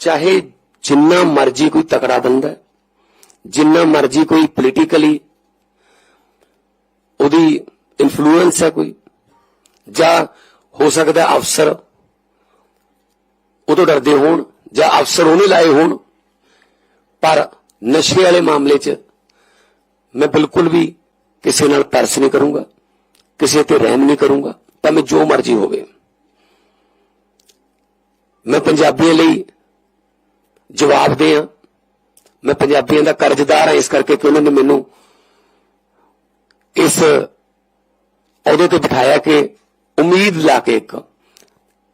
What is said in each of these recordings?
ਚਾਹੇ ਜਿੰਨਾ ਮਰਜ਼ੀ ਕੋਈ ਤਕੜਾ ਬੰਦਾ ਜਿੰਨਾ ਮਰਜ਼ੀ ਕੋਈ ਪੋਲੀਟੀਕਲੀ ਉਹਦੀ ਇਨਫਲੂਐਂਸ ਹੈ ਕੋਈ, ਜਾਂ ਹੋ ਸਕਦਾ ਅਫਸਰ ਉਹ ਤੋਂ ਡਰਦੇ ਹੋਣ, ਜਾਂ ਅਫਸਰ ਉਹਨੇ ਲਾਏ ਹੋਣ, ਪਰ ਨਸ਼ੇ ਵਾਲੇ ਮਾਮਲੇ 'ਚ ਮੈਂ ਬਿਲਕੁਲ ਵੀ ਕਿਸੇ ਨਾਲ ਤਰਸ ਨਹੀਂ ਕਰੂੰਗਾ, ਕਿਸੇ ਤੇ ਰਹਿਮ ਨਹੀਂ ਕਰੂੰਗਾ, ਭਾਵੇਂ ਜੋ ਮਰਜ਼ੀ ਹੋਵੇ। ਮੈਂ ਪੰਜਾਬੀਆਂ ਲਈ ਜਵਾਬਦੇਹ ਹਾਂ ਮੈਂ ਪੰਜਾਬੀਆਂ ਦਾ ਕਰਜ਼ਦਾਰ ਹਾਂ ਇਸ ਕਰਕੇ ਕਿ ਉਹਨਾਂ ਨੇ ਮੈਨੂੰ ਇਸ ਅਹੁਦੇ ਤੇ ਬਿਠਾਇਆ ਕਿ ਉਮੀਦ ਲਾ ਕੇ ਇੱਕ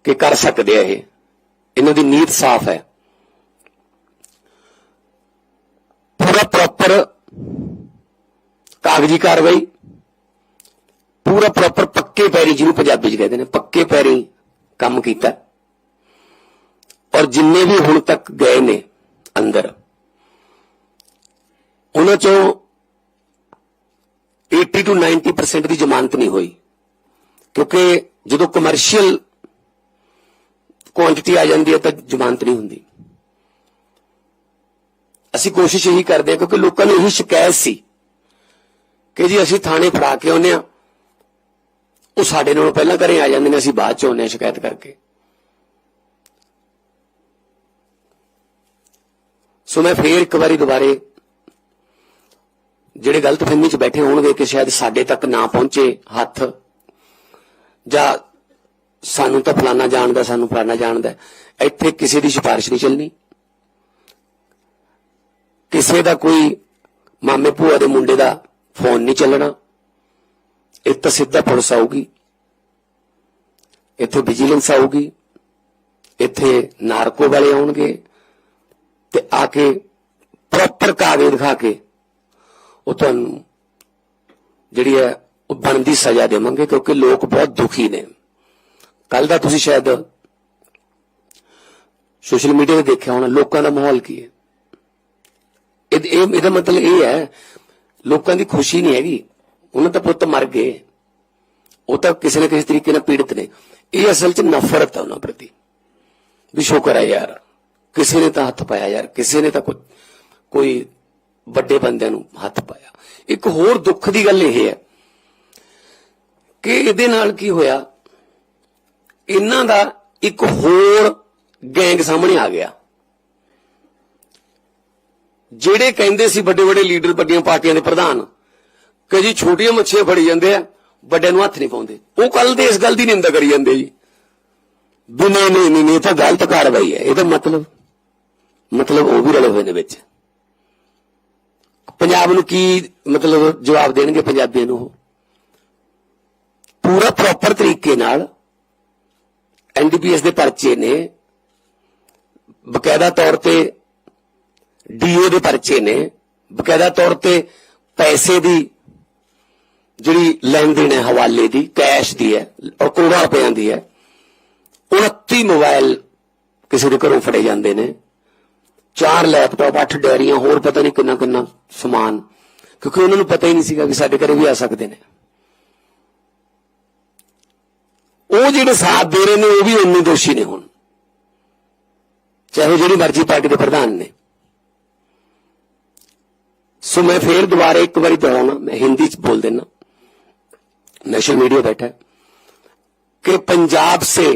ਕਿ ਕਰ ਸਕਦੇ ਆ ਇਹ। ਇਹਨਾਂ ਦੀ ਨੀਤ ਸਾਫ਼ ਹੈ। ਪੂਰਾ ਪ੍ਰੋਪਰ ਕਾਗਜ਼ੀ ਕਾਰਵਾਈ, ਪੂਰਾ ਪ੍ਰੋਪਰ ਪੱਕੇ ਪੈਰੀ ਜਿਹਨੂੰ ਪੰਜਾਬੀ ਚ ਕਹਿੰਦੇ ਨੇ, ਪੱਕੇ ਪੈਰੀ ਕੰਮ ਕੀਤਾ। ਔਰ ਜਿੰਨੇ ਵੀ ਹੁਣ ਤੱਕ ਗਏ ਨੇ ਅੰਦਰ, ਉਹਨਾਂ ਚੋਂ 80 ਤੋਂ 90% ਦੀ ਜ਼ਮਾਨਤ ਨਹੀਂ ਹੋਈ। ਕਿਉਂਕਿ ਜਦੋਂ ਕਮਰਸ਼ੀਅਲ ਕੁਆਂਟੀਟੀ ਆ ਜਾਂਦੀ ਹੈ ਤਾਂ ਜ਼ਮਾਨਤ ਨਹੀਂ ਹੁੰਦੀ। ਅਸੀਂ ਕੋਸ਼ਿਸ਼ ਇਹੀ ਕਰਦੇ ਹਾਂ ਕਿਉਂਕਿ ਲੋਕਾਂ ਨੂੰ ਇਹੀ ਸ਼ਿਕਾਇਤ ਸੀ ਕਿ ਜੀ ਅਸੀਂ ਥਾਣੇ ਫੜਾ ਕੇ ਆਉਂਦੇ ਆ ਉਹ ਸਾਡੇ ਨਾਲੋਂ ਪਹਿਲਾਂ ਘਰੇ ਆ ਜਾਂਦੇ ਨੇ, ਅਸੀਂ ਬਾਅਦ ਚ ਆਉਂਦੇ ਹਾਂ ਸ਼ਿਕਾਇਤ ਕਰਕੇ। ਸੋ ਮੈਂ ਫੇਰ ਇੱਕ ਵਾਰੀ ਦੁਬਾਰੇ ਜਿਹੜੇ ਗਲਤ ਫਹਿਮੀ ਚ ਬੈਠੇ ਹੋਣਗੇ ਕਿ ਸ਼ਾਇਦ ਸਾਡੇ ਤੱਕ ਨਾ ਪਹੁੰਚੇ ਹੱਥ, ਜਾਂ ਸਾਨੂੰ ਤਾਂ ਫਲਾਨਾ ਜਾਣਦਾ, ਸਾਨੂੰ ਫਲਾਨਾ ਜਾਣਦਾ ਇੱਥੇ ਕਿਸੇ ਦੀ ਸਿਫਾਰਿਸ਼ ਨਹੀਂ ਚੱਲਣੀ। ਕਿਸੇ ਦਾ ਕੋਈ ਮਾਮੇ ਭੂਆ ਦੇ ਮੁੰਡੇ ਦਾ ਫੋਨ ਨਹੀਂ ਚੱਲਣਾ। ਇਹ ਤਾਂ ਸਿੱਧਾ ਪੁਲਿਸ ਆਊਗੀ। ਇੱਥੇ ਵਿਜੀਲੈਂਸ ਆਊਗੀ। ਇੱਥੇ ਨਾਰਕੋ ਵਾਲੇ ਆਉਣਗੇ। ਆ ਕੇ ਪ੍ਰੋਪਰ ਕਾਗਜ਼ ਦਿਖਾ ਕੇ ਉਹ ਤੁਹਾਨੂੰ ਜਿਹੜੀ ਹੈ ਉਹ ਬਣਦੀ ਸਜ਼ਾ ਦੇਵਾਂਗੇ, ਕਿਉਂਕਿ ਲੋਕ ਬਹੁਤ ਦੁਖੀ ਨੇ। ਕੱਲ ਦਾ ਤੁਸੀਂ ਸ਼ਾਇਦ ਸੋਸ਼ਲ ਮੀਡੀਆ ਤੇ ਦੇਖਿਆ ਹੋਣਾ, ਲੋਕਾਂ ਦਾ ਮਾਹੌਲ ਕੀ ਹੈ? ਇਹ, ਇਹਦਾ ਮਤਲਬ ਇਹ ਹੈ, ਲੋਕਾਂ ਦੀ ਖੁਸ਼ੀ ਨਹੀਂ ਹੈਗੀ। ਉਹਨਾਂ ਦਾ ਪੁੱਤ ਮਰ ਗਏ। ਉਹ ਤਾਂ ਕਿਸੇ ਨਾ ਕਿਸੇ ਤਰੀਕੇ ਨਾਲ ਪੀੜਤ ਨੇ। ਇਹ ਅਸਲ 'ਚ ਨਫ਼ਰਤ ਹੈ ਉਹਨਾਂ ਪ੍ਰਤੀ। ਵੀ ਸ਼ੁਕਰ ਹੈ ਯਾਰ। ਕਿਸੇ ਨੇ ਤਾਂ ਹੱਥ ਪਾਇਆ ਯਾਰ, ਕਿਸੇ ਨੇ ਤਾਂ ਕੋਈ ਕੋਈ ਵੱਡੇ ਬੰਦਿਆਂ ਨੂੰ ਹੱਥ ਪਾਇਆ। ਇੱਕ ਹੋਰ ਦੁੱਖ ਦੀ ਗੱਲ ਇਹ ਹੈ ਕਿ ਇਹਦੇ ਨਾਲ ਕੀ ਹੋਇਆ? ਇਹਨਾਂ ਦਾ ਇੱਕ ਹੋਰ ਗੈਂਗ ਸਾਹਮਣੇ ਆ ਗਿਆ। ਜਿਹੜੇ ਕਹਿੰਦੇ ਸੀ ਵੱਡੇ ਵੱਡੇ ਲੀਡਰ ਵੱਡੀਆਂ ਪਾਰਟੀਆਂ ਦੇ ਪ੍ਰਧਾਨ ਕਿ ਜੀ ਛੋਟੀਆਂ ਮੱਛੀਆਂ ਫੜੀ ਜਾਂਦੇ ਆ, ਵੱਡਿਆਂ ਨੂੰ ਹੱਥ ਨਹੀਂ ਪਾਉਂਦੇ। ਉਹ ਕੱਲ ਦੇ ਇਸ ਗੱਲ ਦੀ ਨਿੰਦਾ ਕਰੀ ਜਾਂਦੇ ਜੀ। ਵੀ ਨਹੀਂ ਨਹੀਂ ਨਹੀਂ ਇਹ ਤਾਂ ਗਲਤ ਕਾਰਵਾਈ ਹੈ। ਇਹਦਾ ਮਤਲਬ ਮਤਲਬ ਉਹ ਵੀ ਰਲੇ ਹੋਏ ਨੇ ਵਿੱਚ। ਪੰਜਾਬ ਨੂੰ ਕੀ ਮਤਲਬ ਜਵਾਬ ਦੇਣਗੇ ਪੰਜਾਬੀਆਂ ਨੂੰ ਉਹ? ਪੂਰਾ ਪ੍ਰੋਪਰ ਤਰੀਕੇ ਨਾਲ ਐਨਡੀਪੀਐਸ ਦੇ ਪਰਚੇ ਨੇ। ਬਕਾਇਦਾ ਤੌਰ ਤੇ ਡੀਓ ਦੇ ਪਰਚੇ ਨੇ। ਬਕਾਇਦਾ ਤੌਰ ਤੇ ਪੈਸੇ ਦੀ ਜਿਹੜੀ ਲੈਣ ਦੇਣ ਹੈ, ਹਵਾਲੇ ਦੀ, ਕੈਸ਼ ਦੀ ਹੈ, ਔਰ ਕਰੋੜਾਂ ਰੁਪਈਆਂ ਦੀ ਹੈ 29 ਮੋਬਾਈਲ ਕਿਸੇ ਦੇ ਘਰੋਂ ਫੜੇ ਜਾਂਦੇ ਨੇ। ਚਾਰ ਲੈਪਟਾਪ ਅੱਠ ਡੈਰੀਆਂ ਹੋਰ ਪਤਾ ਨਹੀਂ ਕਿੰਨਾ ਕਿੰਨਾ ਸਮਾਨ। ਕਿਉਂਕਿ ਉਹਨਾਂ ਨੂੰ ਪਤਾ ਹੀ ਨਹੀਂ ਸੀਗਾ ਕਿ ਸਾਡੇ ਘਰੇ ਵੀ ਆ ਸਕਦੇ ਨੇ। ਉਹ ਜਿਹੜੇ ਸਾਥ ਦੇ ਰਹੇ ਨੇ, ਉਹ ਵੀ ਉਨੇ ਦੋਸ਼ੀ ਨੇ ਹੁਣ। ਚਾਹੇ ਜਿਹੜੀ ਮਰਜ਼ੀ ਪਾਰਟੀ ਦੇ ਪ੍ਰਧਾਨ ਨੇ। ਸੋ ਮੈਂ ਫੇਰ ਦੁਬਾਰਾ ਇੱਕ ਵਾਰੀ ਦੁਹਰਾਉਣਾ, ਮੈਂ ਹਿੰਦੀ ਚ ਬੋਲ ਦੇਣਾ ਨੈਸ਼ਨਲ ਮੀਡੀਆ ਬੈਠਾ ਕਿ ਪੰਜਾਬ ਸੇ